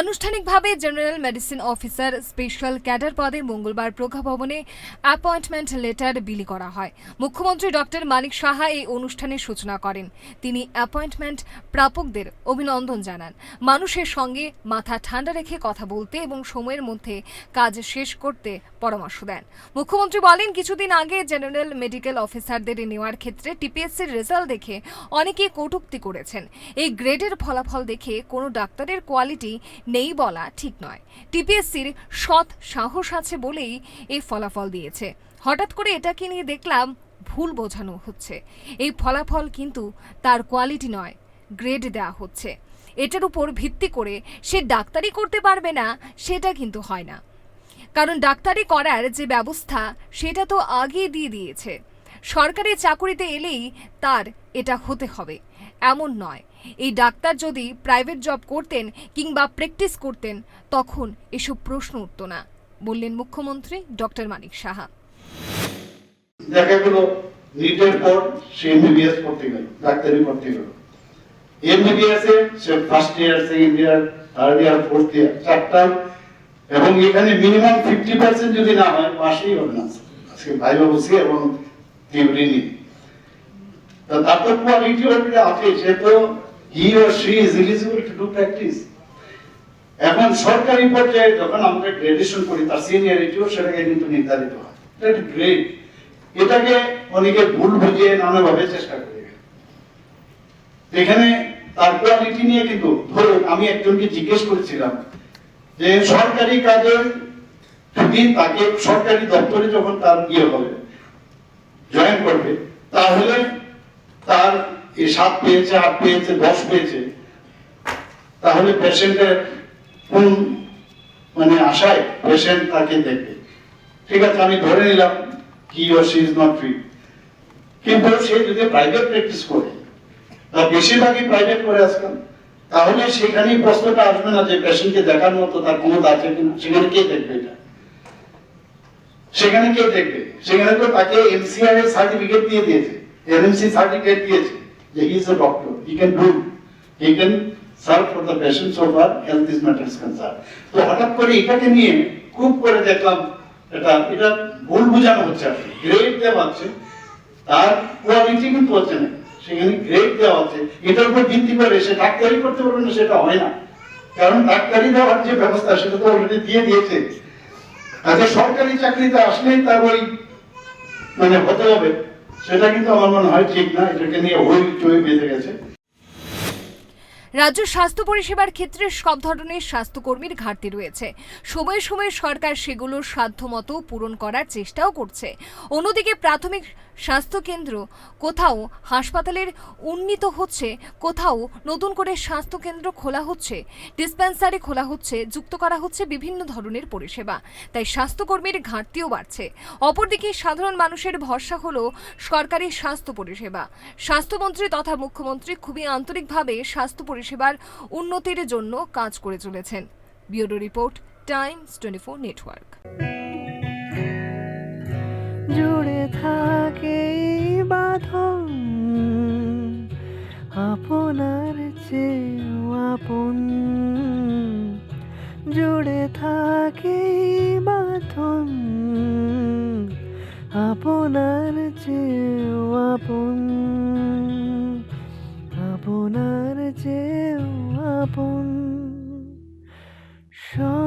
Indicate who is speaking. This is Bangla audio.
Speaker 1: আনুষ্ঠানিকভাবে general medicine officer special cadre পদে মঙ্গলবার প্রজ্ঞা ভবনে অ্যাপয়েন্টমেন্ট লেটার বিলি করা হয়। মুখ্যমন্ত্রী ডক্টর মানিক সাহা এই অনুষ্ঠানের সূচনা করেন। তিনি অ্যাপয়েন্টমেন্ট প্রাপকদের অভিনন্দন জানান। মানুষের সঙ্গে মাথা ঠান্ডা রেখে কথা বলতে এবং সময়ের মধ্যে কাজ শেষ করতে পরামর্শ দেন। মুখ্যমন্ত্রী বলেন, কিছুদিন আগে জেনারেল মেডিকেল অফিসারদের নেওয়ার ক্ষেত্রে টিপিএসসির রেজাল্ট দেখে অনেকে কটূক্তি করেছেন। এই গ্রেডের ফলাফল দেখে কোনো ডাক্তারের কোয়ালিটি নেই বলা ঠিক নয়। টিপিএসসির সৎ সাহস আছে বলেই এই ফলাফল দিয়েছে। হঠাৎ করে এটাকে নিয়ে দেখলাম ভুল বোঝানো হচ্ছে। এই ফলাফল কিন্তু তার কোয়ালিটি নয়, গ্রেড দেওয়া হচ্ছে। এটার উপর ভিত্তি করে সে ডাক্তারি করতে পারবে না, সেটা কিন্তু হয় না। কারণ ডাক্তারি করার যে ব্যবস্থা, সেটা তো আগেই দিয়ে দিয়েছে। সরকারি চাকুরিতে এলেই তার এটা হতে হবে। এমন নয়। এই ডাক্তার যদি প্রাইভেট জব করতেন কিংবা প্র্যাকটিস করতেন, তখন এসব প্রশ্ন উঠত না, বললেন মুখ্যমন্ত্রী ডক্টর মানিক সাহা।
Speaker 2: দেখা গেল নিটের পর সে এমবিবিএস পড়তে গেল, ডাক্তারি পড়তে গেল। এমবিবিএস এ সে first year second year third year fourth year চারটা। এবং এখানে মিনিমাম ফিফটি পার্সেন্ট যদি না হয়, পাশেই হবে না। আজকে ভাইবা বসে এবং থিওরি নিয়ে তার তো কোয়ালিটি আছে, সে তো he or she is eligible to do practice এখন সরকারি পর্যায়ে যখন আমরা গ্রাজুয়েশন করি, তার সিনিয়রিটিও সেটাকে কিন্তু নির্ধারিত হয়। দ্যাট গ্রেট এটাকে অনেকে ভুল বুঝিয়ে নানাভাবে চেষ্টা করে এখানে তার কোয়ালিটি নিয়ে কিন্তু ধরুন, আমি একজনকে জিজ্ঞেস করেছিলাম যে সরকারি কাজের যদি তাকে সরকারি দপ্তরে যখন তার ইয়ে হবে জয়েন করবে, তাহলে তার এই সাত পেয়েছে, আট পেয়েছে, দশ পেয়েছে। তাহলে পেশেন্টের কোন মানে আশায় পেশেন্ট তাকে দেখবে? ঠিক আছে, আমি ধরে নিলাম কি ও সি ইজ নট ফ্রি কিন্তু সে যদি প্রাইভেট প্র্যাকটিস করে তা বেশিরভাগই প্রাইভেট করে আজকাল, তাহলে সেখানেই প্রশ্নটা আসবে না যে পেশেন্টকে দেখার মতো তার ক্ষমতা আছে কিনা। সেখানে কে দেখবে এটা? সেখানে কে দেখবে? সেখানে তো তাকে এমসিআর এর সার্টিফিকেট দিয়ে দিয়েছে। এনএমসি সার্টিফিকেট দিয়েছে যে he is a doctor he can do he can serve for the patient so far health is matters concern তো হঠাৎ করে এটাকে নিয়ে খুব করে দেখলাম, এটা এটা ভুল বোঝানো হচ্ছে আর কি। গ্রেড দেওয়া হচ্ছে তার কোয়ালিটি কিন্তু হচ্ছে না। সেখানে গ্রেড দেওয়া হচ্ছে এটার উপর ভিত্তি করে সে ডাক্তারি করতে পারবে না, সেটা হয় না। কারণ ডাক্তারি দেওয়ার যে ব্যবস্থা, সেটা তো অলরেডি দিয়ে দিয়েছে। আচ্ছা সরকারি চাকরিতে আসলেই তার ওই মানে হতে হবে। সেটা কিন্তু আমার মনে হয় ঠিক না এটাকে নিয়ে হই চই বেঁধে গেছে।
Speaker 1: রাজ্য স্বাস্থ্য পরিষেবার ক্ষেত্রে সব ধরনের স্বাস্থ্যকর্মীর ঘাটতি রয়েছে। সময়ে সময়ে সরকার সেগুলো সাধ্যমতো পূরণ করার চেষ্টাও করছে। অন্যদিকে প্রাথমিক স্বাস্থ্যকেন্দ্র কোথাও হাসপাতালের উন্নীত হচ্ছে, কোথাও নতুন করে স্বাস্থ্যকেন্দ্র খোলা হচ্ছে, ডিসপেন্সারি খোলা হচ্ছে, যুক্ত করা হচ্ছে বিভিন্ন ধরনের পরিষেবা। তাই স্বাস্থ্যকর্মীর ঘাটতিও বাড়ছে। অপরদিকে সাধারণ মানুষের ভরসা হলো সরকারি স্বাস্থ্য পরিষেবা। স্বাস্থ্যমন্ত্রী তথা মুখ্যমন্ত্রী খুবই আন্তরিকভাবে স্বাস্থ্য পরিষেবার উন্নতির জন্য কাজ করে চলেছেন। Bureau report, Times twenty four network.
Speaker 3: জুড়ে থাকে বাঁধন, আপনার চেয়েও আপন। জুড়ে থাকে বাঁধন, আপনার চেয়েও আপন। আপনার যে আপন কমল